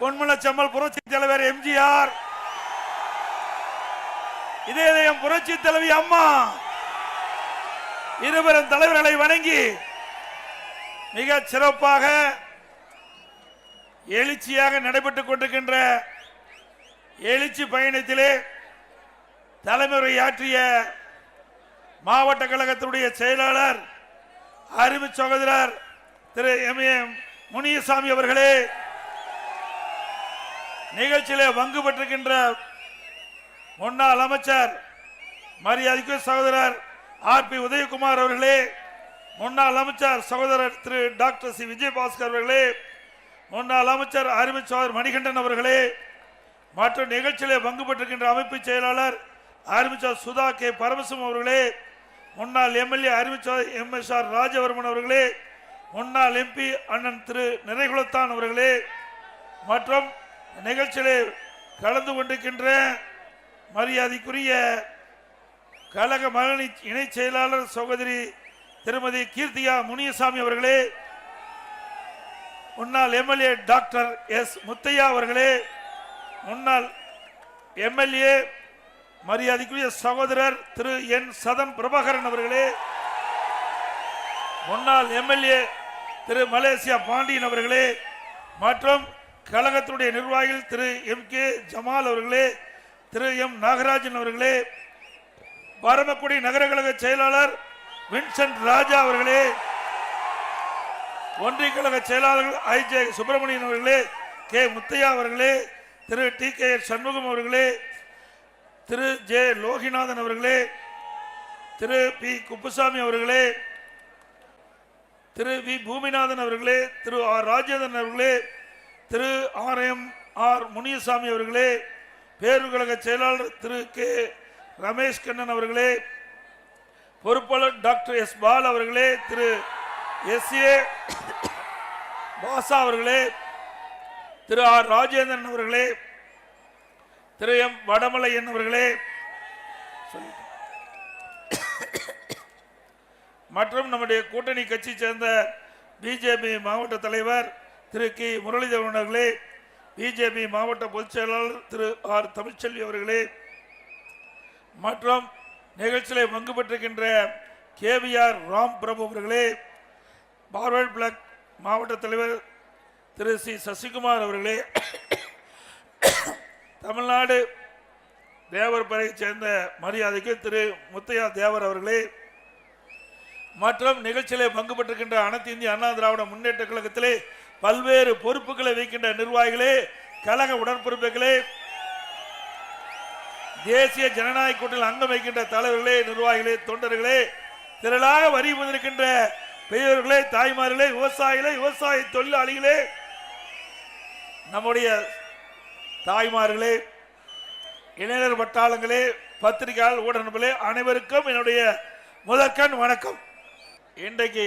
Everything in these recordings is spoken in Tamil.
பொன்மனச்சம்மல் புரட்சி தலைவர் எம்ஜிஆர். இதயம் புரட்சி தலைவி அம்மா. இருவரும் தலைவர்களை வணங்கி மிக சிறப்பாக எழுச்சியாக நடைபெற்றுக் கொண்டிருக்கின்ற எழுச்சி பயணத்திலே தலைமுறையாற்றிய மாவட்ட கழகத்தினுடைய செயலாளர் அருமை சகோதரர் திரு எம் ஏ முனியசாமி அவர்களே நிகழ்ச்சியிலே பங்கு பெற்றிருக்கின்ற முன்னாள் அமைச்சர் மரியாதைக்கு சகோதரர் ஆர் பி உதயகுமார் அவர்களே முன்னாள் அமைச்சர் சகோதரர் திரு டாக்டர் சி விஜயபாஸ்கர் அவர்களே முன்னாள் அமைச்சர் அருமை சகோதரர் மணிகண்டன் அவர்களே மற்றும் நிகழ்ச்சியிலே பங்கு பெற்றிருக்கின்ற அமைப்பு செயலாளர் அருமைச்சார் சுதா கே. பரமசிவம் அவர்களே முன்னாள் எம்எல்ஏ அருமைச்சார் எம். எஸ். ஆர். ராஜவர்மன் அவர்களே முன்னாள் எம்பி அண்ணன் திரு நிறைகுலத்தான் அவர்களே மற்றும் நிகழ்ச்சியில் கலந்து கொண்டிருக்கின்ற மரியாதைக்குரிய கழக மகளிர் இணை செயலாளர் சகோதரி திருமதி கீர்த்தியா முனியசாமி அவர்களே முன்னாள் எம்எல்ஏ டாக்டர் எஸ். முத்தையா அவர்களே முன்னாள் எம்எல்ஏ மரியாதைக்குரிய சகோதரர் திரு. என். சதன் பிரபாகரன் அவர்களே முன்னாள் எம்எல்ஏ திரு. மலேசியா பாண்டியன் அவர்களே மற்றும் கழகத்தினுடைய நிர்வாகிகள் திரு எம் கே ஜமால் அவர்களே திரு எம் நாகராஜன் அவர்களே பரமக்குடி நகர கழக செயலாளர் வின்சென்ட் ராஜா அவர்களே ஒன்றிய கழக செயலாளர்கள் ஐ ஜே சுப்பிரமணியன் அவர்களே கே முத்தையா அவர்களே திரு டி கே சண்முகம் அவர்களே திரு ஜே லோகிநாதன் அவர்களே திரு பி குப்புசாமி அவர்களே திரு வி பூமிநாதன் அவர்களே திரு ஆர் ராஜேந்திரன் அவர்களே Thiru R M R Muniyasamy அவர்களே பேரூர் செயலாளர் திரு கே ரமேஷ் கண்ணன் அவர்களே பொறுப்பாளர் டாக்டர் எஸ் பால் அவர்களே திரு எஸ் ஏ பாசா அவர்களே திரு ஆர் ராஜேந்திரன் அவர்களே திரு எம் வடமலையன் அவர்களே மற்றும் நம்முடைய கூட்டணி கட்சி சேர்ந்த பிஜேபி மாவட்ட தலைவர் திரு கி முரளிதரன் அவர்களே பிஜேபி மாவட்ட பொதுச் செயலாளர் திரு ஆர் தமிழ்ச்செல்வி அவர்களே மற்றும் நிகழ்ச்சியிலே பங்கு பெற்றிருக்கின்ற கேவிஆர் ராம் பிரபு அவர்களே பார்வர்ட் பிளாக் மாவட்ட தலைவர் திரு சி சசிகுமார் அவர்களே தமிழ்நாடு தேவர் பறையைச் சேர்ந்த மரியாதைக்கு திரு முத்தையா தேவர் அவர்களே மற்றும் நிகழ்ச்சியிலே பங்கு பெற்றிருக்கின்ற அனைத்து இந்திய அண்ணா திராவிட முன்னேற்ற கழகத்திலே பல்வேறு பொறுப்புகளை வைக்கின்ற நிர்வாகிகளே கழக உடன்பிறப்புகளே தேசிய ஜனநாயக கூட்டத்தில் அங்கம் வைக்கின்ற தலைவர்களே நிர்வாகிகளே தொண்டர்களே திரளாக வரி வந்திருக்கின்ற பெரியவர்களே தாய்மார்களே விவசாயிகளே விவசாய தொழிலாளிகளே நம்முடைய தாய்மார்களே இளைஞர் வட்டாளங்களே பத்திரிகையாளர் ஊடகங்களே அனைவருக்கும் என்னுடைய முதற்கண் வணக்கம். இன்றைக்கு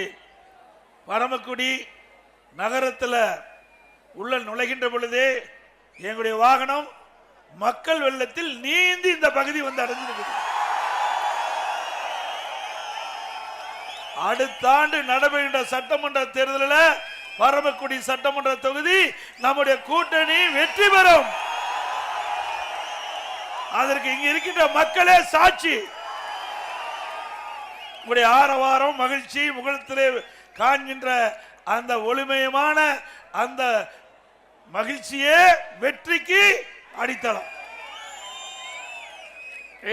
பரமக்குடி நகரத்தில் உள்ள நுழைகின்ற பொழுதே எங்களுடைய வாகனம் மக்கள் வெள்ளத்தில் நீந்தி இந்த பகுதி வந்து அடைஞ்சிருக்குது அடுத்த ஆண்டு நடைபெறுகின்ற சட்டமன்ற தேர்தலில் பரமக்குடி சட்டமன்ற தொகுதி நம்முடைய கூட்டணி வெற்றி பெறும். அதற்கு இங்க இருக்கின்ற மக்களே சாட்சி. உங்களுடைய ஆரவாரம் மகிழ்ச்சி முகத்திலே காண்கின்ற அந்த ஒளிமயமான அந்த மகிழ்ச்சியே வெற்றிக்கு அடித்தளம்.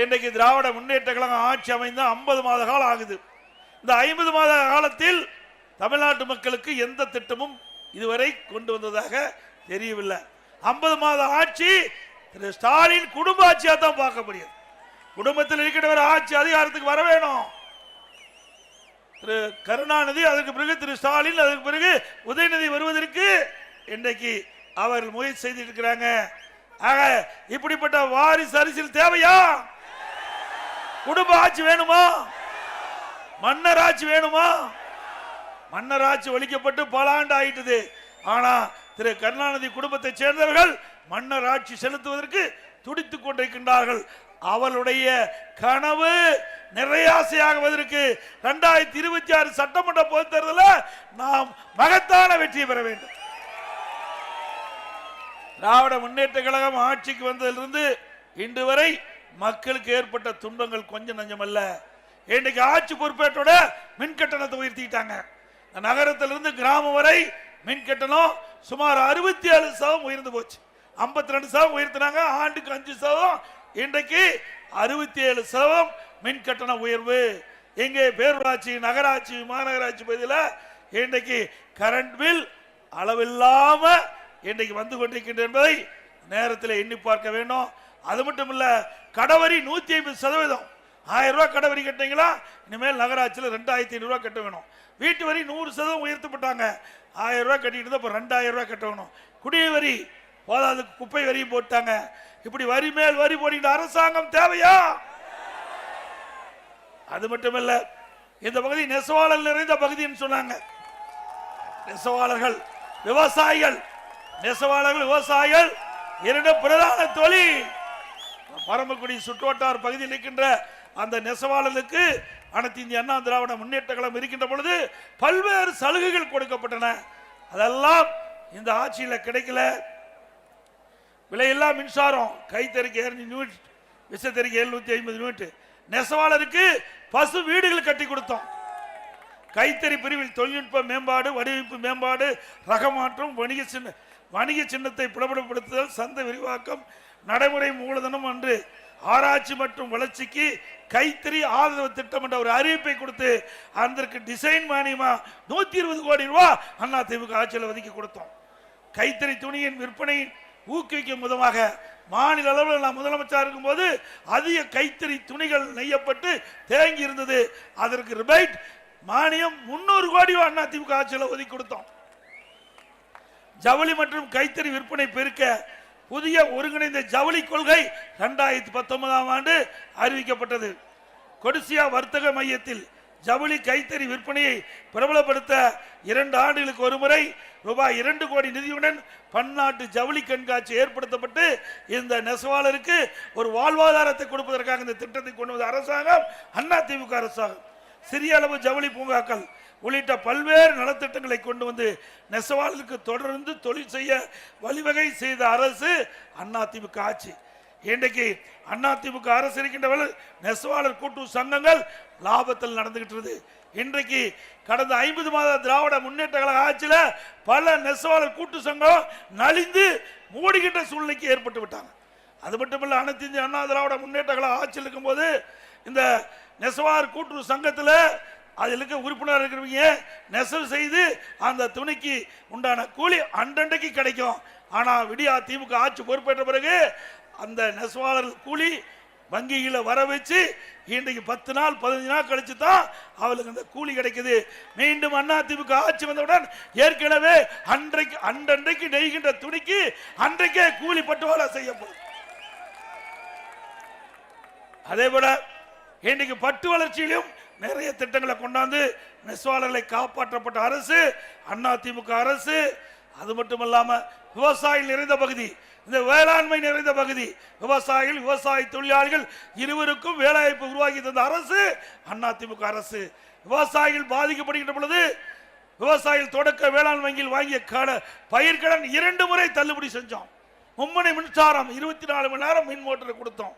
இன்றைக்கு திராவிட முன்னேற்ற கழகம் ஆட்சி அமைந்து ஐம்பது மாத காலம் ஆகுது. இந்த ஐம்பது மாத காலத்தில் தமிழ்நாட்டு மக்களுக்கு எந்த திட்டமும் இதுவரை கொண்டு வந்ததாக தெரியவில்லை. ஐம்பது மாத ஆட்சி திரு ஸ்டாலின் குடும்ப ஆட்சியாக தான் பார்க்க முடியும் குடும்பத்தில் இருக்கிறவர் ஆட்சி அதிகாரத்துக்கு வர வேணும். திரு கருணாநிதி அதற்கு பிறகு திரு ஸ்டாலின் அதற்கு பிறகு உதயநிதி வருவதற்கு இன்றைக்கு அவர்கள் முயற்சி செய்திருக்கிறாங்க. ஆக இப்படிப்பட்ட வாரிசு அரசியல் தேவையா? குடும்ப ஆட்சி வேணுமா? மன்னர் ஆட்சி வேணுமா? மன்னர் ஆட்சி ஒழிக்கப்பட்டு பல ஆண்டு ஆயிட்டது. ஆனா திரு கருணாநிதி குடும்பத்தை சேர்ந்தவர்கள் மன்னர் ஆட்சி செலுத்துவதற்கு துடித்துக் கொண்டிருக்கின்றார்கள். அவளுடைய கனவு நிறையாசையாகுவதற்கு இரண்டாயிரத்தி இருபத்தி ஆறு சட்டமன்ற பொது தேர்தலில் நாம் மகத்தான வெற்றியை பெற வேண்டும். திராவிட முன்னேற்ற கழகம் ஆட்சிக்கு வந்ததிலிருந்து இன்று வரை மக்களுக்கு ஏற்பட்ட துன்பங்கள் கொஞ்சம் நஞ்சமல்ல. இன்றைக்கு ஆட்சி பொறுப்பேற்றோட மின் கட்டணத்தை உயர்த்திட்டாங்க நகரத்திலிருந்து கிராமம் வரை மின் கட்டணம் சுமார் அறுபத்தி ஏழு சதம் உயர்ந்து போச்சு. ஐம்பத்தி ரெண்டு சதம் உயர்த்தினாங்க. ஆண்டுக்கு அஞ்சு சதம் இன்றைக்கு அறுபத்தி ஏழு சதவீதம் மின் கட்டண உயர்வு. எங்கே பேரூராட்சி நகராட்சி மாநகராட்சி பகுதியில் இன்றைக்கு கரண்ட் பில் அளவில்லாம இன்றைக்கு வந்து கொண்டிருக்கின்ற என்பதை நேரத்தில் எண்ணி பார்க்க வேண்டும். அது மட்டும் இல்ல கடவரி நூத்தி ஐம்பது சதவீதம். ஆயிரம் ரூபாய் கடவரி கட்டினீங்களா? இனிமேல் நகராட்சியில் ரெண்டாயிரத்தி ஐநூறுரூவா கட்ட வேணும். வீட்டு வரி நூறு சதவீதம் உயர்த்தப்பட்டாங்க. ஆயிரம் ரூபாய் கட்டிட்டு இப்போ ரெண்டாயிரம் ரூபாய் கட்ட வேணும். குடிய வரி போதாதுக்கு குப்பை வரியும் போட்டாங்க. இப்படி வரி மேல் வரி போடுகின்ற அரசாங்கம் தேவையா? அது மட்டுமல்ல இந்த பகுதி நெசவாளர் நிறைந்த பகுதின்னு சொன்னாங்க. நெசவாளர்கள் விவசாயிகள் நெசவாளர்கள் விவசாயிகள் இரண்டு பிரதான தொழில் பரமக்குடி சுற்றுவட்டார் பகுதியில் இருக்கின்ற அந்த நெசவாளர்களுக்கு அனைத்து இந்திய அண்ணா திராவிட முன்னேற்ற கழகம் இருக்கின்ற பொழுது பல்வேறு சலுகைகள் கொடுக்கப்பட்டன. அதெல்லாம் இந்த ஆட்சியில் கிடைக்கல. விலையில்லா மின்சாரம். கைத்தறிக்கு இரநூறு யூனிட் விசத்தறிக்கு எழுநூத்தி ஐம்பது யூனிட் நெசவாளருக்கு பசு வீடுகள் கட்டி கொடுத்தோம். கைத்தறி பிரிவில் தொழில்நுட்ப மேம்பாடு வடிவமைப்பு மேம்பாடு ரகமாற்றம் வணிக சின்ன வணிக சின்னத்தை புலப்படப்படுத்துதல் சந்தை விரிவாக்கம் நடைமுறை மூலதனம் என்று ஆராய்ச்சி மற்றும் வளர்ச்சிக்கு கைத்தறி ஆதரவு திட்டம் என்ற ஒரு அறிவிப்பை கொடுத்து அதற்கு டிசைன் மானியமா நூத்தி இருபது கோடி ரூபாய் அண்ணா திமுக ஆட்சியில் ஒதுக்கி கொடுத்தோம். கைத்தறி துணியின் விற்பனை ஊக்குவிக்கும் விதமாக மாநில அளவில் நான் முதலமைச்சர் இருக்கும்போது அதிக கைத்தறி துணிகள் நெய்யப்பட்டு தேங்கி இருந்தது. அதற்கு ரிபைட் மானியம் முன்னூறு கோடி அண்ணா திமுக ஆட்சியில் ஒதுக்கி கொடுத்தோம். ஜவுளி மற்றும் கைத்தறி விற்பனை பெருக்க புதிய ஒருங்கிணைந்த ஜவுளி கொள்கை இரண்டாயிரத்தி பத்தொன்பதாம் ஆண்டு அறிவிக்கப்பட்டது. கொடிசியா வர்த்தக மையத்தில் ஜவுளி கைத்தறி விற்பனையை பிரபலப்படுத்த இரண்டு ஆண்டுகளுக்கு ஒருமுறை ரூபாய் இரண்டு கோடி நிதியுடன் பன்னாட்டு ஜவுளி கண்காட்சி ஏற்படுத்தப்பட்டு இந்த நெசவாளருக்கு ஒரு வாழ்வாதாரத்தை கொடுப்பதற்காக இந்த திட்டத்தை கொண்டு வந்த அரசாங்கம் அண்ணா திமுக அரசாங்கம் சிறிய அளவு ஜவுளி பூங்காக்கள் உள்ளிட்ட பல்வேறு நலத்திட்டங்களை கொண்டு வந்து நெசவாளருக்கு தொடர்ந்து தொழில் செய்ய வழிவகை செய்த அரசு அதிமுக ஆட்சி. இன்றைக்கு அதிமுக அரசு இருக்கின்றவர்கள் நெசவாளர் கூட்டு சங்கங்கள் லாபத்தில் நடந்துகிட்டு இருக்குது. இன்றைக்கு கடந்த ஐம்பது மாத திராவிட முன்னேற்ற கழக ஆட்சியில் பல நெசவாளர் கூட்டு சங்கம் நலிந்து மூடுகின்ற சூழ்நிலைக்கு ஏற்பட்டு விட்டாங்க. அது மட்டுமில்ல அனைத்து இந்திய அண்ணா திராவிட முன்னேற்ற கழக ஆட்சியில் இருக்கும்போது இந்த நெசவாளர் கூட்டுறவு சங்கத்தில் அதில் இருக்க உறுப்பினர் இருக்கிறவங்க நெசவு செய்து அந்த துணிக்கு உண்டான கூலி அண்டண்டைக்கு கிடைக்கும். ஆனால் விடியா திமுக ஆட்சி பொறுப்பேற்ற பிறகு அந்த நெசவாளர் கூலி வங்கிகளை வர வச்சு இன்றைக்கு பத்து நாள் பதினஞ்சு நாள் கழிச்சு தான் அவளுக்கு அந்த கூலி கிடைக்குது. மீண்டும் அண்ணா திமுக ஆட்சி வந்தவுடன் ஏற்கனவே அன்றைக்கு அன்றன்றைக்கு நெய்கின்ற துணிக்கு அன்றைக்கே கூலி பட்டுவாலா செய்யப்படும். அதே போல இன்னைக்கு பட்டு வளர்ச்சியிலும் நிறைய திட்டங்களை கொண்டாந்து நெசவாளர்களை காப்பாற்றப்பட்ட அரசு அண்ணா திமுக அரசு அது மட்டும் இல்லாமல் விவசாயிகள் நிறைந்த பகுதி இந்த வேளாண்மை நிறைந்த பகுதி விவசாயிகள் விவசாய தொழிலாளிகள் இருவருக்கும் வேலைவாய்ப்பு உருவாக்கி தந்த அரசு அண்ணா திமுக அரசு. விவசாயிகள் பாதிக்கப்படுகின்ற பொழுது விவசாயிகள் தொடக்க வேளாண் வங்கியில் வாங்கிய கட பயிர்கடன் இரண்டு முறை தள்ளுபடி செஞ்சோம். மும்முனை மின்சாரம் இருபத்தி நாலு மணி நேரம் மின் மோட்டரை கொடுத்தோம்.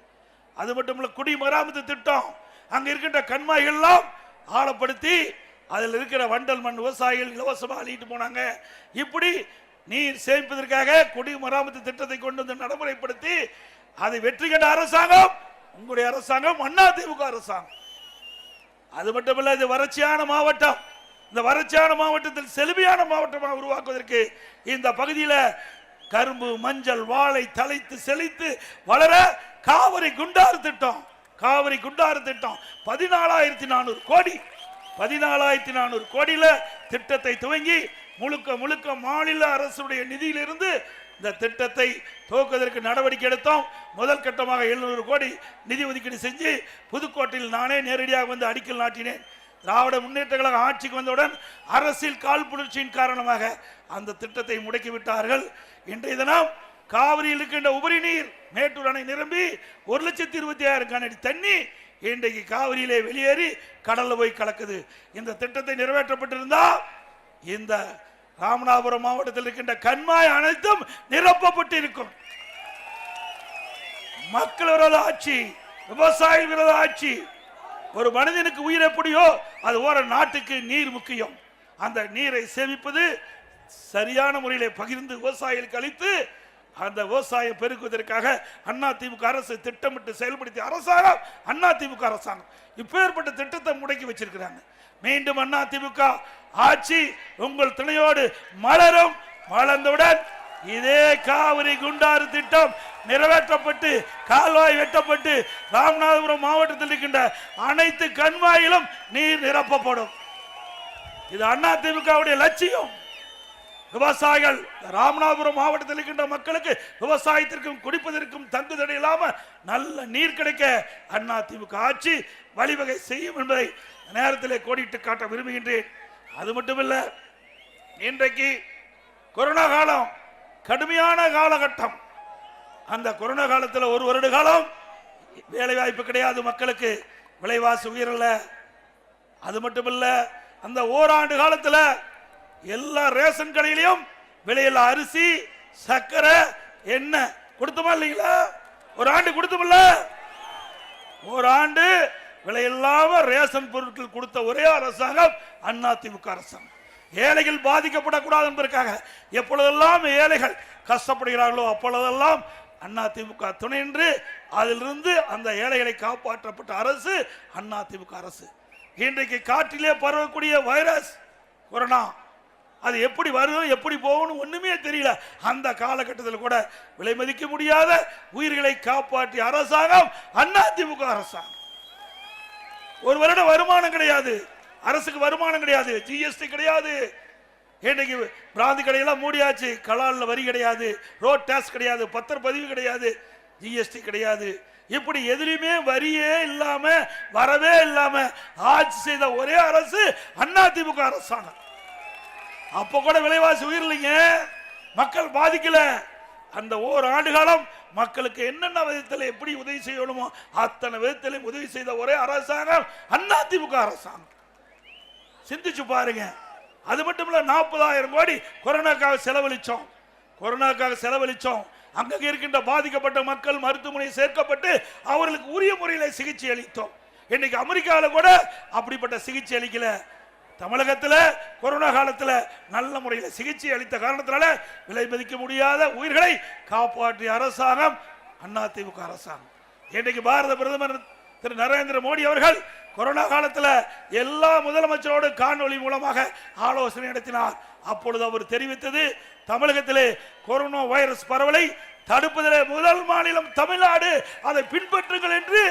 அது மட்டும் இல்லை குடிமராமத்து திட்டம். அங்கே இருக்கின்ற கண்மாய்கள்லாம் ஆழப்படுத்தி அதில் இருக்கிற வண்டல் மண் விவசாயிகள் இலவசமாக அள்ளிட்டு போனாங்க. இப்படி நீர் சேமிப்பதற்காக குடிமராமத்து திட்டத்தை கொண்டு வந்து நடைமுறைப்படுத்தி அதை வெற்றி கண்ட அரசாங்கம் உங்களுடைய அரசாங்கம் அண்ணா திமுக அரசாங்கம். அது மட்டுமல்ல இது வறட்சியான மாவட்டம். இந்த வறட்சியான மாவட்டத்தில் செழுமையான மாவட்டமாக உருவாக்குவதற்கு இந்த பகுதியில் கரும்பு மஞ்சள் வாழை தலைத்து செழித்து வளர காவிரி குண்டாறு திட்டம் காவிரி குண்டாறு திட்டம். பதினாலாயிரத்தி நானூறு கோடி பதினாலாயிரத்தி நானூறு கோடியில் திட்டத்தை துவங்கி முழுக்க முழுக்க மாநில அரசுடைய நிதியிலிருந்து இந்த திட்டத்தை துவக்குவதற்கு நடவடிக்கை எடுத்தோம். முதல் கட்டமாக எழுநூறு கோடி நிதி ஒதுக்கீடு செஞ்சு புதுக்கோட்டையில் நானே நேரடியாக வந்து அடிக்கல் நாட்டினேன். திராவிட முன்னேற்ற கழக ஆட்சிக்கு வந்தவுடன் அரசியல் காழ்ப்புணர்ச்சியின் காரணமாக அந்த திட்டத்தை முடக்கி விட்டார்கள். இன்றைய தினம் காவிரியில் இருக்கின்ற உபரி நீர் மேட்டூர் அணை நிரம்பி ஒரு லட்சத்தி இருபத்தி ஆயிரம் கனடி தண்ணி இன்றைக்கு காவிரியிலே வெளியேறி கடலில் போய் கலக்குது. இந்த திட்டத்தை நிறைவேற்றப்பட்டிருந்தா இந்த ராமநாதபுரம் மாவட்டத்தில் இருக்கின்ற கண்மாய் அனைத்தும் நிரப்பப்பட்டு இருக்கும் மக்கள் விரோத ஆட்சி விவசாய விரோத ஆட்சி. ஒரு மனிதனுக்கு உயிர் எப்படியோ அது ஓர நாட்டுக்கு நீர் முக்கியம். அந்த நீரை சேமிப்பது சரியான முறையில் பகிர்ந்து விவசாயிகளுக்கு அளித்து அந்த விவசாயம் பெருக்குவதற்காக அண்ணா திமுக அரசு திட்டமிட்டு செயல்படுத்திய அரசாங்கம் அண்ணா திமுக அரசாங்கம். இப்பேற்பட்ட திட்டத்தை முடக்கி வச்சிருக்கிறாங்க. மீண்டும் அண்ணா திமுக ஆட்சி உங்கள் துணையோடு மலரும். மலர்ந்தவுடன் இதே காவிரி குண்டாறு திட்டம் நிறைவேற்றப்பட்டு கால்வாய் வெட்டப்பட்டு ராமநாதபுரம் மாவட்டத்தில் இருக்கின்ற அனைத்து கண்வாயிலும் நீர் நிரப்பப்படும். இது அண்ணா திமுகவுடைய லட்சியம். விவசாயிகள் ராமநாதபுரம் மாவட்டத்தில் இருக்கின்ற மக்களுக்கு விவசாயத்திற்கும் குடிப்பதற்கும் தங்குதடை இல்லாம நல்ல நீர் கிடைக்க அண்ணா திமுக ஆட்சி வழிவகை செய்யும் என்பதை நேரத்திலே கோடிட்டு காட்ட விரும்புகின்றேன். அது மட்டும் இல்ல இன்றைக்கு கொரோனா காலம் கடுமையான காலகட்டம். அந்த கொரோனா காலத்தில் ஒரு வருட காலம் வேலை வாய்ப்பு கிடையாது மக்களுக்கு விலைவாசி உயரல. அது மட்டும் இல்ல அந்த ஓராண்டு காலத்தில் எல்லா ரேஷன் கடையிலையும் விலையில அரிசி சர்க்கரை எண்ணெய் கொடுத்தோமா இல்லைங்களா? ஒரு ஆண்டு கொடுத்தோம்ல ஒரு ஆண்டு விலையில்லாம ரேஷன் பொருட்கள் கொடுத்த ஒரே அரசாங்கம் அண்ணா திமுக அரசாங்கம். ஏழைகள் பாதிக்கப்படக்கூடாது என்பதற்காக எப்பொழுதெல்லாம் ஏழைகள் கஷ்டப்படுகிறார்களோ அப்பொழுதெல்லாம் அண்ணா திமுக துணை என்று அதிலிருந்து அந்த ஏழைகளை காப்பாற்றப்பட்ட அரசு அண்ணா திமுக அரசு. இன்றைக்கு காற்றிலே பரவக்கூடிய வைரஸ் கொரோனா அது எப்படி வரும் எப்படி போகணும் ஒண்ணுமே தெரியல. அந்த காலகட்டத்தில் கூட விலை மதிக்க முடியாத உயிர்களை காப்பாற்றிய அரசாங்கம் அண்ணா திமுக அரசாங்கம். ஒரு வருடம் வருமானம் கிடையாது. அரசுக்கு வருமானம் கிடையாது. ஜிஎஸ்டி கிடையாது. இன்றைக்கு பிராந்தி கடையெல்லாம் மூடியாச்சு. கலாலில் வரி கிடையாது. ரோட் டேக்ஸ் கிடையாது. பத்திரப்பதிவு கிடையாது. ஜிஎஸ்டி கிடையாது. இப்படி எதுலையுமே வரியே இல்லாம வரவே இல்லாம ஆட்சி செய்த ஒரே அரசு அதிமுக அரசாங்கம். அப்ப கூட விலைவாசி உயிரலைங்க. மக்கள் பாதிக்கல. அந்த ஓர் ஆண்டு காலம் மக்களுக்கு என்னென்ன விதத்தில் எப்படி உதவி செய்யணுமோ அத்தனை விதத்திலையும் உதவி செய்த ஒரே அரசாங்கம் அதிமுக அரசாங்கம். சிந்திச்சு பாருங்க. அது மட்டும் இல்ல நாற்பதாயிரம் கோடி கொரோனாக்காக செலவழிச்சோம். கொரோனாக்காக செலவழிச்சோம். அங்கே இருக்கின்ற பாதிக்கப்பட்ட மக்கள் மருத்துவமனை சேர்க்கப்பட்டு அவர்களுக்கு உரிய முறையில் சிகிச்சை அளித்தோம். இன்னைக்கு அமெரிக்காவில் கூட அப்படிப்பட்ட சிகிச்சை அளிக்கல. தமிழகத்தில் கொரோனா காலத்தில் நல்ல முறையில் சிகிச்சை அளித்த காரணத்தினால விலை மதிக்க முடியாத உயிர்களை காப்பாற்றிய அரசாங்கம் அதிமுக அரசாங்கம். இன்றைக்கு பாரத பிரதமர் திரு நரேந்திர மோடி அவர்கள் கொரோனா காலத்தில் எல்லா முதலமைச்சரோடு காணொலி மூலமாக ஆலோசனை நடத்தினார். அப்பொழுது அவர் தெரிவித்தது தமிழகத்திலே கொரோனா வைரஸ் பரவலை தடுப்பதிலே முதல் மாநிலம் தமிழ்நாடு அதை பின்பற்றுங்கள் என்று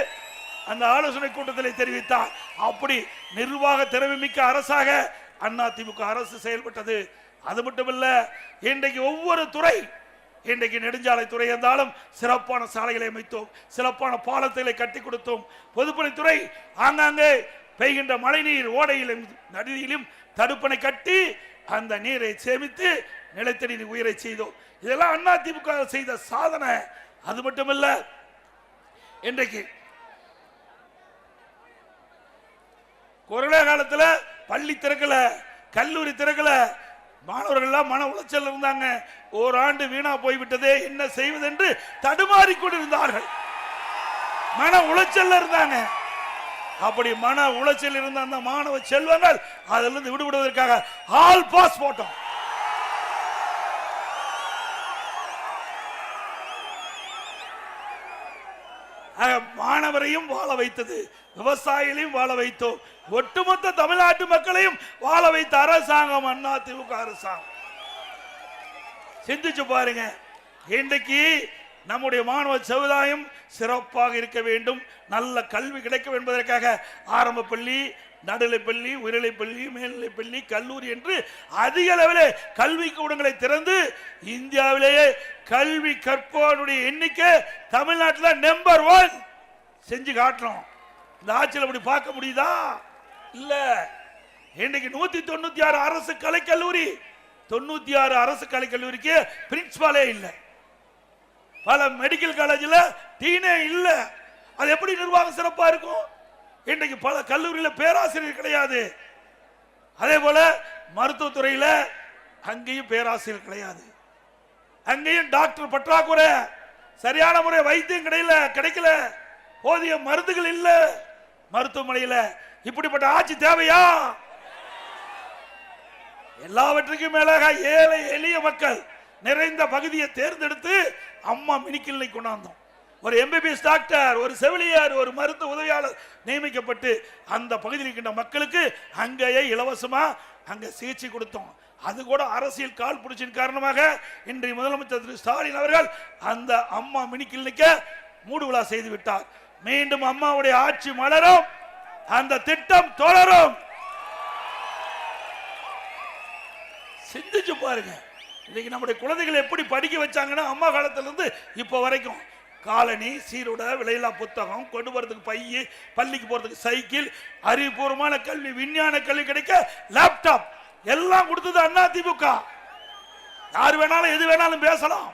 அந்த ஆலோசனை கூட்டத்தில் தெரிவித்தார். அப்படி நிர்வாக திறமைமிக்க அரசாக அதிமுக அரசு செயல்பட்டது. அது மட்டுமல்ல இன்றைக்கு ஒவ்வொரு துறை இன்றைக்கு நெடுஞ்சாலை துறை இருந்தாலும் சிறப்பான சாலைகளை அமைத்தோம் சிறப்பான பாலத்தை கட்டி கொடுத்தோம். பொதுப்பணித்துறை ஆங்காங்கே பெய்கின்ற மழைநீர் ஓடையிலும் நதியிலும் தடுப்பணை கட்டி அந்த நீரை சேமித்து நிலத்தடி உயிரை செய்தோம். இதெல்லாம் அதிமுக செய்த சாதனை. அது மட்டுமல்ல இன்றைக்கு கொரோனா காலத்துல பள்ளி திறக்கல கல்லூரி திறக்கல மாணவர்கள்லாம் மன உளைச்சல் இருந்தாங்க. ஓராண்டு வீணா போய்விட்டதே என்ன செய்வது என்று தடுமாறி கொண்டிருந்தார்கள் மன உளைச்சல் இருந்தாங்க. அப்படி மன உளைச்சல் இருந்த அந்த மாணவ செல்வங்கள் அதிலிருந்து விடுபடுவதற்காக ஆல் பாஸ் போட்டோம். மாணவரையும் வாழ வைத்தது. விவசாயிகளையும் வாழ வைத்தோம். ஒட்டுமொத்த தமிழ்நாட்டு மக்களையும் வாழ வைத்த அரசாங்கம் அண்ணா திமுக அரசாங்கம். சிந்திச்சு பாருங்க. இன்றைக்கு நம்முடைய மாணவ சமுதாயம் சிறப்பாக இருக்க வேண்டும். நல்ல கல்வி கிடைக்கும் என்பதற்காக ஆரம்ப பள்ளி நடுநிலைப்பள்ளி உயர்நிலைப்பள்ளி மேல்நிலைப்பள்ளி கல்லூரி என்று அதிக அளவில் கல்வி கூடங்களை திறந்து இந்தியாவிலேயே கல்வி கற்போருடைய எண்ணிக்கை தமிழ்நாட்டில் நம்பர் ஒன் செஞ்சு காட்டுறோம் இந்த ஆட்சியில் அப்படி பார்க்க முடியுதா? இல்ல. இன்னைக்கு நூத்தி தொண்ணூத்தி ஆறு அரசு கலைக்கல்லூரி. தொண்ணூத்தி ஆறு அரசு கலைக்கல்லூரிக்கு பிரின்சிபாலே இல்லை. பல மெடிக்கல் காலேஜில் டீனே இல்லை. அது எப்படி நிர்வாகம் சிறப்பாக இருக்கும்? இன்றைக்கு பல கல்லூரியில் பேராசிரியர் கிடையாது. அதே போல மருத்துவத்துறையில் அங்கேயும் பேராசிரியர் கிடையாது. அங்கேயும் டாக்டர் பற்றாக்குறை சரியான முறை வைத்தியம் கிடையில கிடைக்கல. போதிய மருந்துகள் இல்ல. மருத்துவமனையில் இப்படிப்பட்ட ஆட்சி தேவையா? எல்லாவற்றுக்கும் மேலாக ஏழை எளிய மக்கள் நிறைந்த பகுதியை தேர்ந்தெடுத்து அம்மா மினிக்கில்லை கொண்டாந்தோம். ஒரு எம்பிபிஎஸ் டாக்டர் ஒரு செவிலியர் ஒரு மருத்துவ உதவியாளர் நியமிக்கப்பட்டு அந்த பகுதியில் இருக்கின்ற மக்களுக்கு அங்கேயே இலவசமா அங்க சிகிச்சை கொடுத்தோம். அது கூட அரசியல் கால் பிடிச்சின் காரணமாக இன்றைய முதலமைச்சர் திரு ஸ்டாலின் அவர்கள் அந்த அம்மா மினி கிளினிக்க மூடு விழா செய்து விட்டார். மீண்டும் அம்மாவுடைய ஆட்சி மலரும் அந்த திட்டம் தொடரும். சிந்திச்சு பாருங்க. இன்னைக்கு நம்முடைய குழந்தைகளை எப்படி படிக்க வச்சாங்கன்னா அம்மா காலத்திலிருந்து இப்போ வரைக்கும் காலனி சீருடை விலையில்லா புத்தகம் கொண்டு வரதுக்கு பைய பள்ளிக்கு போறதுக்கு சைக்கிள் அறிவுபூர்வமான கல்வி விஞ்ஞான கல்வி கிடைக்க லேப்டாப் எல்லாம் கொடுத்தது அண்ணா திமுக. யார் வேணாலும் எது வேணாலும் பேசலாம்.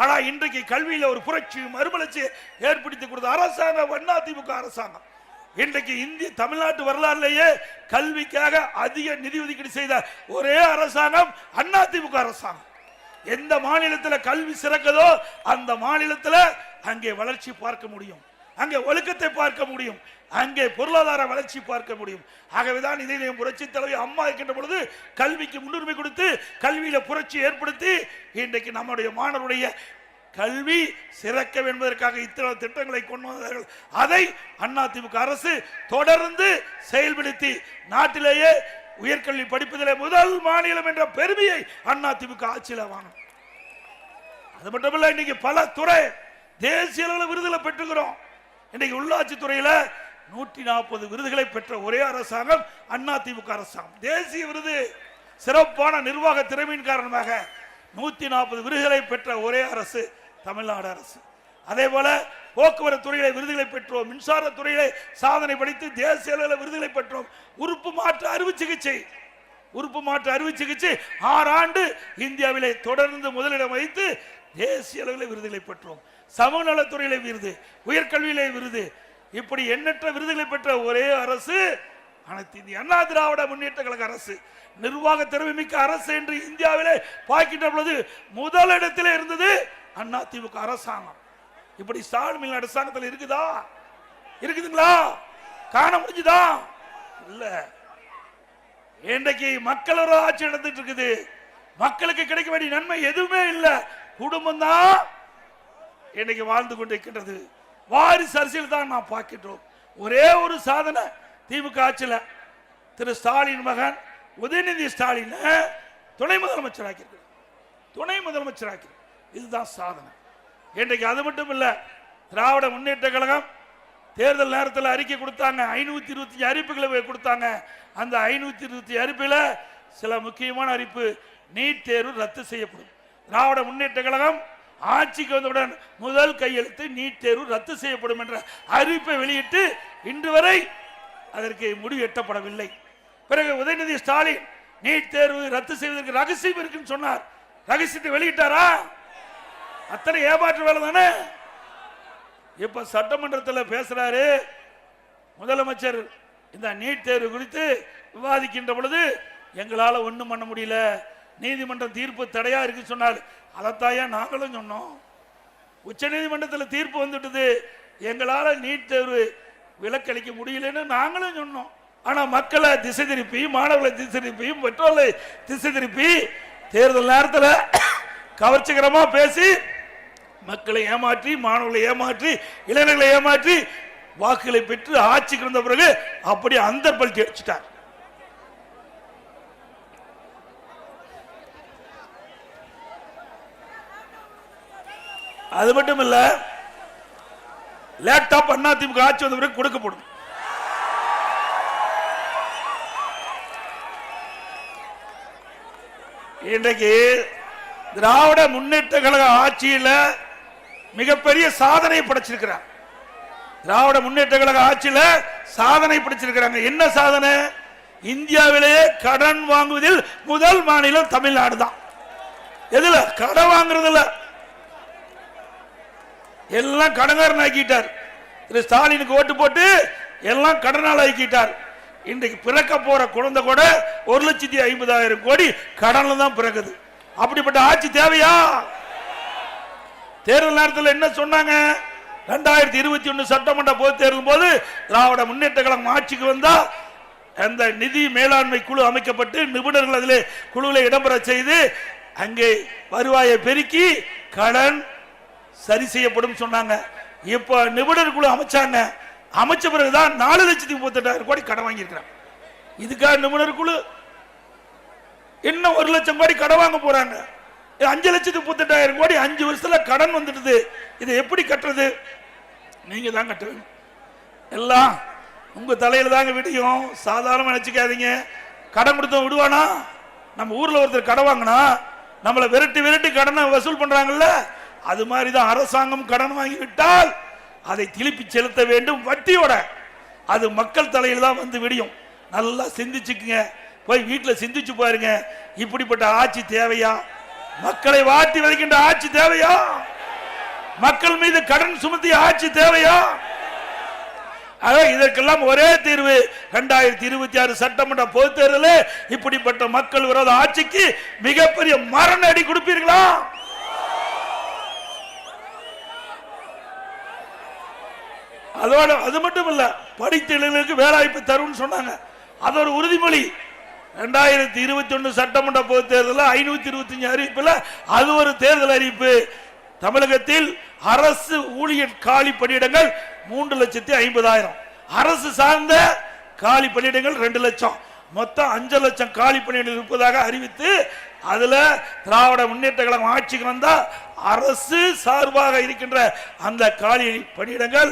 ஆனா இன்றைக்கு கல்வியில ஒரு புரட்சி மறுமலர்ச்சி ஏற்படுத்தி கொடுத்த அரசாங்கம் அண்ணா திமுக அரசாங்கம். இன்றைக்கு இந்திய தமிழ்நாட்டு வரலாறுலேயே கல்விக்காக அதிக நிதி ஒதுக்கீடு செய்த ஒரே அரசாங்கம் அண்ணா திமுக அரசாங்கம். எந்த மாநிலத்தில் கல்வி சிறக்குதோ அந்த மாநிலத்தில் அங்கே வளர்ச்சி பார்க்க முடியும். அங்கே ஒழுக்கத்தை பார்க்க முடியும். அங்கே பொருளாதார வளர்ச்சி பார்க்க முடியும். ஆகவேதான் இதை புரட்சி தலைவி அம்மா இருக்கின்ற பொழுது கல்விக்கு முன்னுரிமை கொடுத்து கல்வியில புரட்சி ஏற்படுத்தி இன்றைக்கு நம்முடைய மாணவருடைய கல்வி சிறக்க என்பதற்காக இத்தனை திட்டங்களை கொண்டு வந்தார்கள். அதை அதிமுக அரசு தொடர்ந்து செயல்படுத்தி நாட்டிலேயே உயர்கல்வி படிப்பதிலே முதல் மாநிலம் என்ற பெருமையை அண்ணா திமுக ஆட்சியில் வாங்கணும். அது மட்டுமல்ல இன்னைக்கு பல துறை தேசிய அளவில் விருதுகளை பெற்றுக்கிறோம். இன்னைக்கு உள்ளாட்சி துறையில நூற்றி நாற்பது விருதுகளை பெற்ற ஒரே அரசாங்கம் அண்ணா திமுக அரசாங்கம். தேசிய விருது சிறப்பான நிர்வாக திறமையின் காரணமாக நூற்றி நாற்பது விருதுகளை பெற்ற ஒரே அரசு தமிழ்நாடு அரசு. அதே போல போக்குவரத்து துறையிலே விருதுகளை பெற்றோம் மின்சார துறையிலே சாதனை படித்து தேசிய அளவில் விருதுகளை பெற்றோம். உறுப்பு மாற்று அறுவை சிகிச்சை. உறுப்பு மாற்று அறுவை சிகிச்சை ஆறு ஆண்டு இந்தியாவிலே தொடர்ந்து முதலிடம் வைத்து தேசிய அளவில் விருதுகளை பெற்றோம். சமநலத்துறையிலே விருது உயர்கல்வியிலே விருது. இப்படி எண்ணற்ற விருதுகளை பெற்ற ஒரே அரசு அனைத்து இந்திய அண்ணா திராவிட முன்னேற்ற கழக அரசு. நிர்வாக திறமைமிக்க அரசு என்று இந்தியாவிலே பார்க்கின்ற பொழுது முதலிடத்திலே இருந்தது அண்ணா திமுக அரசாங்கம். இப்படி ஸ்டாலின் அரசாங்கத்தில் இருக்குதா? இருக்குதுங்களா? காண முடிஞ்சுதா? இல்ல. இன்றைக்கு மக்கள் ஒரு ஆட்சி நடந்துட்டு இருக்குது. மக்களுக்கு கிடைக்க வேண்டிய நன்மை எதுவுமே இல்லை. குடும்பம் தான் இன்னைக்கு வாழ்ந்து கொண்டிருக்கின்றது. வாரிசு அரசியல் தான் நான் பார்க்கின்றோம். ஒரே ஒரு சாதனை திமுக ஆட்சியில் திரு ஸ்டாலின் மகன் உதயநிதி ஸ்டாலின் துணை முதலமைச்சர் ஆக்கியிருக்கிறார் துணை முதலமைச்சர் ஆக்கி இதுதான் சாதனை. இன்றைக்கு அது மட்டும் இல்லை திராவிட முன்னேற்ற கழகம் தேர்தல் நேரத்தில் அறிக்கை கொடுத்தாங்க. ஐநூத்தி இருபத்தி போய் கொடுத்தாங்க. அந்த ஐநூத்தி இருபத்தி அறிப்பில் சில முக்கியமான அறிப்பு நீட் தேர்வு ரத்து செய்யப்படும். திராவிட முன்னேற்ற கழகம் ஆட்சிக்கு வந்தவுடன் முதல் கையெழுத்து நீட் தேர்வு ரத்து செய்யப்படும் என்ற அறிவிப்பை வெளியிட்டு இன்று வரை அதற்கு முடிவு எட்டப்படவில்லை. பிறகு உதயநிதி ஸ்டாலின் நீட் தேர்வு ரத்து செய்வதற்கு ரகசியம் இருக்குன்னு சொன்னார். ரகசியத்தை வெளியிட்டாரா? அத்தனை ஏமாற்று வேலை தானே? இப்ப சட்டமன்றத்தில் பேசுறாரு முதலமைச்சர். இந்த நீட் தேர்வு குறித்து விவாதிக்கின்ற பொழுது எங்களால் ஒன்றும் பண்ண முடியல. நீதிமன்றம் தீர்ப்பு தடையா இருக்கு சொன்னார். அதைத்தாயா நாங்களும் சொன்னோம். உச்ச நீதிமன்றத்தில் தீர்ப்பு வந்துட்டது. எங்களால் நீட் தேர்வு விலக்களிக்க முடியலன்னு நாங்களும் சொன்னோம். ஆனால் மக்களை திசை திருப்பி மாணவர்களை திசை திருப்பி பெற்றோர்களை திசை திருப்பி தேர்தல் நேரத்தில் கவர்ச்சிகரமாக பேசி மக்களை ஏமாற்றி மாணவர்களை ஏமாற்றி இளைஞர்களை ஏமாற்றி வாக்குகளை பெற்று ஆட்சிக்கு வந்த பிறகு அப்படி அந்த பல்ட்டி அடிச்சிட்டார். அது மட்டும் இல்ல லேப்டாப் அண்ணா திமுக ஆட்சி வந்த பிறகு கொடுக்கப்படும். இன்றைக்கு திராவிட முன்னேற்ற கழக ஆட்சியில மிகப்பெரிய சாதனை படைச்சிருக்கிறார். திராவிட முன்னேற்ற கழக ஆட்சியில சாதனை படைச்சிருக்கிறாங்க. என்ன சாதனை? இந்தியாவிலேயே கடன் வாங்குவதில் முதல் மாநிலம் தமிழ்நாடு தான். எதுல? கடன் வாங்குறதுல எல்லாம் கடங்காரன் ஆக்கிட்டார். திரு ஸ்டாலினுக்கு ஓட்டு போட்டு எல்லாம் கடனால் ஆக்கிட்டார். இன்றைக்கு பிறக்க போற குழந்தை கூட ஒரு லட்சத்தி ஐம்பதாயிரம் கோடி கடன்ல தான் பிறக்குது. அப்படிப்பட்ட ஆட்சி தேவையா? தேர்தல் நேரத்தில் என்ன சொன்னாங்க? ரெண்டாயிரத்தி இருபத்தி ஒன்று சட்டமன்ற பொது தேர்தல் போது திராவிட முன்னேற்ற கழகம் ஆட்சிக்கு வந்தால் அந்த நிதி மேலாண்மை குழு அமைக்கப்பட்டு நிபுணர்கள் அதில் குழுவில் இடம்பெற செய்து அங்கே வருவாயை பெருக்கி கடன் சரி செய்யப்படும் சொன்னாங்க. இப்போ நிபுணர் குழு அமைச்சாங்க. அமைச்ச பிறகுதான் நாலு லட்சத்தி முப்பத்தெட்டாயிரம் கோடி கடன் வாங்கியிருக்கிறாங்க. இதுக்காக நிபுணர் குழு இன்னும் ஒரு லட்சம் கோடி கடன் வாங்க போறாங்க. அஞ்சு லட்சத்தி முப்பத்தெட்டாயிரம் கோடி அஞ்சு வருஷத்துல கடன் வந்துடுது. இதை எப்படி கட்டுறது? நீங்க தான் கட்டுவீங்க எல்லாம் உங்க தலையில தாங்க விடியும். சாதாரணமா நினைச்சுக்காதீங்க. கடன் கொடுத்தவன் விடுவானா? நம்ம ஊர்ல ஒருத்தர் கடன் வாங்கினா நம்மளை விரட்டி விரட்டி கடனை வசூல் பண்றாங்கல்ல அது மாதிரி தான் அரசாங்கம் கடன் வாங்கி விட்டால் அதை திருப்பி செலுத்த வேண்டும் வட்டியோட. அது மக்கள் தலையில தான் வந்து விடியும். நல்லா சிந்திச்சுக்குங்க. போய் வீட்டில் சிந்திச்சு பாருங்க. இப்படிப்பட்ட ஆட்சி தேவையா? மக்களை வாட்டி வதைக்கின்ற ஆட்சி தேவையா? மக்கள் மீது கடன் சுமத்திய ஆட்சி தேவையா? இதற்கெல்லாம் ஒரே தீர்வு. இரண்டாயிரத்தி இருபத்தி ஆறு சட்டமன்ற பொது தேர்தலில் இப்படிப்பட்ட மக்கள் விரோத ஆட்சிக்கு மிகப்பெரிய மரண அடி கொடுப்பீர்களா? அதோட அது மட்டும் இல்ல படித்த இளைஞர்களுக்கு வேலைவாய்ப்பு தரும்னு சொன்னாங்க. அது ஒரு உறுதிமொழி. ரெண்டாயிரத்தி இருபத்தி ஒன்று சட்டமன்ற பொது தேர்தலில் ஐநூத்தி இருபத்தி அறிவிப்புல அது ஒரு தேர்தல் அறிவிப்பு. தமிழகத்தில் அரசு ஊழியர் காலி பணியிடங்கள் மூன்று லட்சத்தி ஐம்பதாயிரம். அரசு சார்ந்த காலி பணியிடங்கள் ரெண்டு லட்சம். மொத்தம் அஞ்சு லட்சம் காலி பணியிடங்கள் இருப்பதாக அறிவித்து அதுல திராவிட முன்னேற்ற கழகம் ஆட்சிக்கு வந்தால் அரசு சார்பாக இருக்கின்ற அந்த காலி பணியிடங்கள்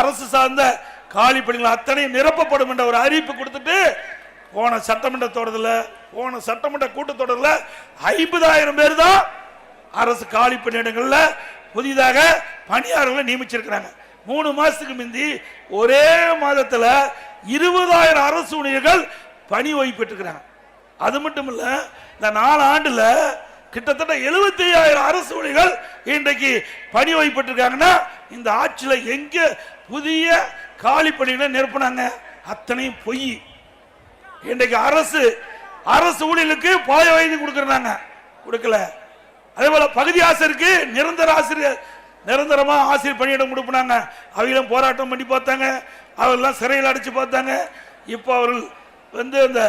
அரசு சார்ந்த காலி பணிகள் அத்தனை நிரப்பப்படும் என்ற ஒரு அறிவிப்பு கொடுத்துட்டு போன சட்டமன்ற தொடரில் போன சட்டமன்ற கூட்டத்தொடரில் ஐம்பதாயிரம் பேர் தான் அரசு காலி பணியிடங்களில் புதிதாக பணியாளர்களை நியமிச்சிருக்கிறாங்க. மூணு மாசத்துக்கு முந்தி ஒரே மாதத்தில் இருபதாயிரம் அரசு ஊழியர்கள் பணி ஓய்வு பெற்றுக்கிறாங்க அது மட்டும் இல்லை இந்த நாலு ஆண்டில் கிட்டத்தட்ட எழுபத்தி ஐயாயிரம் அரசு ஊழியர்கள் இன்றைக்கு பணி ஓய்வு பெற்றிருக்காங்கன்னா இந்த ஆட்சியில் எங்கே புதிய காலி பணிகளை நிரப்புனாங்க? அத்தனையும் பொய். இன்றைக்கு அரசு அரசு ஊழியலுக்கு பழைய வயது கொடுக்கறாங்க கொடுக்கல. அதே போல பகுதி ஆசிரியருக்கு நிரந்தர ஆசிரியர் நிரந்தரமா ஆசிரியர் பணியிடம் கொடுப்பினாங்க. அவங்களும் போராட்டம் பண்ணி பார்த்தாங்க. அவர்கள்லாம் சிறையில் அடைச்சு பார்த்தாங்க. இப்போ அவர்கள் வந்து அந்த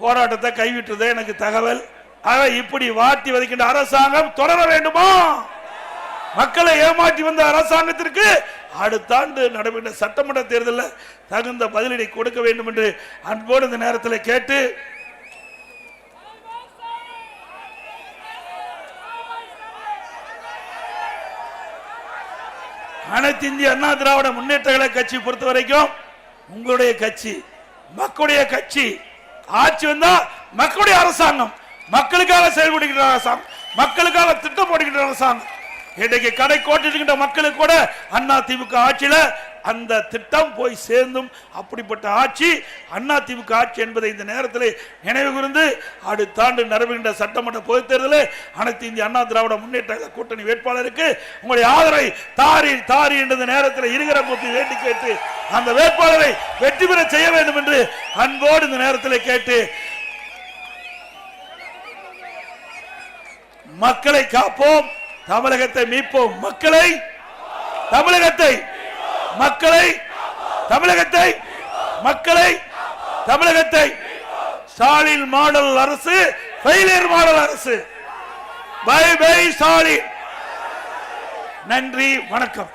போராட்டத்தை கைவிட்டது. எனக்கு தகவல் ஆக இப்படி வாட்டி வதைக்கின்ற அரசாங்கம் தொடர வேண்டுமா? மக்களை ஏமாற்றி வந்த அரசாங்கத்திற்கு அடுத்த ஆண்டு நடைபெற்ற சட்டமன்ற தேர்தலில் தகுந்த பதிலடி கொடுக்க வேண்டும் என்று அன்போடு இந்த நேரத்தில் கேட்டு அனைத்து இந்திய அண்ணா திராவிட முன்னேற்ற கட்சி பொறுத்த வரைக்கும் உங்களுடைய கட்சி மக்களுடைய கட்சி. ஆட்சி வந்தா மக்களுடைய அரசாங்கம். மக்களுக்காக செயல்படுகின்ற அரசாங்கம். மக்களுக்காக திட்டம் போடுகின்ற அரசாங்கம். இன்றைக்கு கடை கோட்டிருக்கின்ற மக்களுக்கு கூட அண்ணா திமுக ஆட்சியில அந்த திட்டம் போய் சேர்ந்தும் அப்படிப்பட்ட ஆட்சி அண்ணா திமுக ஆட்சி என்பதை இந்த நேரத்தில் நினைவு கூர்ந்து அடுத்த ஆண்டு நடைபெறுகின்ற சட்டமன்ற பொதுத் தேர்தலில் அனைத்து இந்திய அண்ணா திராவிட முன்னேற்ற கூட்டணி வேட்பாளருக்கு உங்களுடைய ஆதரவை தாரி தாரி என்ற நேரத்தில் இருக்கிற போது வேண்டி கேட்டு அந்த வேட்பாளரை வெற்றி பெற செய்ய வேண்டும் என்று அன்போடு இந்த நேரத்தில் கேட்டு மக்களை காப்போம். தமிழகத்தை மீட்போம் மக்களை. தமிழகத்தை மக்களை. தமிழகத்தை மக்களை. தமிழகத்தை ஸ்டாலின் மாடல் அரசு ஃபெயிலியர் மாடல் அரசு. Bye bye Stalin. நன்றி வணக்கம்.